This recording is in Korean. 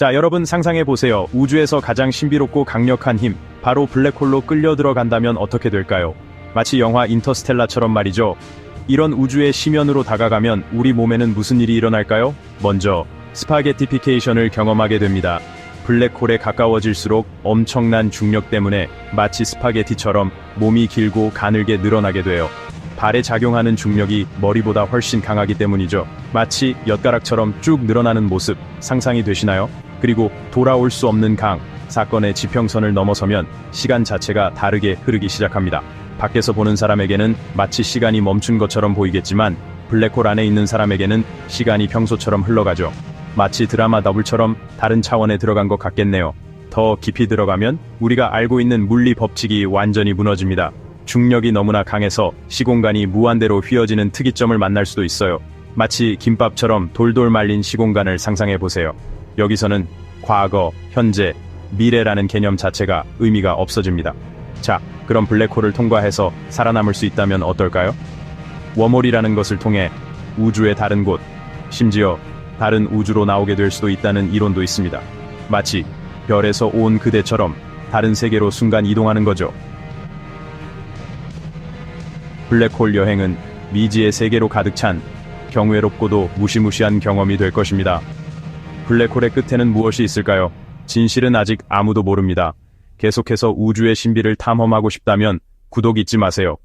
자, 여러분 상상해 보세요. 우주에서 가장 신비롭고 강력한 힘, 바로 블랙홀로 끌려 들어간다면 어떻게 될까요? 마치 영화 인터스텔라처럼 말이죠. 이런 우주의 심연으로 다가가면 우리 몸에는 무슨 일이 일어날까요? 먼저 스파게티피케이션을 경험하게 됩니다. 블랙홀에 가까워질수록 엄청난 중력 때문에 마치 스파게티처럼 몸이 길고 가늘게 늘어나게 돼요. 발에 작용하는 중력이 머리보다 훨씬 강하기 때문이죠. 마치 엿가락처럼 쭉 늘어나는 모습 상상이 되시나요? 그리고 돌아올 수 없는 강, 사건의 지평선을 넘어서면 시간 자체가 다르게 흐르기 시작합니다. 밖에서 보는 사람에게는 마치 시간이 멈춘 것처럼 보이겠지만 블랙홀 안에 있는 사람에게는 시간이 평소처럼 흘러가죠. 마치 드라마 더블처럼 다른 차원에 들어간 것 같겠네요. 더 깊이 들어가면 우리가 알고 있는 물리 법칙이 완전히 무너집니다. 중력이 너무나 강해서 시공간이 무한대로 휘어지는 특이점을 만날 수도 있어요. 마치 김밥처럼 돌돌 말린 시공간을 상상해 보세요. 여기서는 과거, 현재, 미래라는 개념 자체가 의미가 없어집니다. 자, 그럼 블랙홀을 통과해서 살아남을 수 있다면 어떨까요? 워몰이라는 것을 통해 우주의 다른 곳, 심지어 다른 우주로 나오게 될 수도 있다는 이론도 있습니다. 마치 별에서 온 그대처럼 다른 세계로 순간 이동하는 거죠. 블랙홀 여행은 미지의 세계로 가득 찬 경외롭고도 무시무시한 경험이 될 것입니다. 블랙홀의 끝에는 무엇이 있을까요? 진실은 아직 아무도 모릅니다. 계속해서 우주의 신비를 탐험하고 싶다면 구독 잊지 마세요.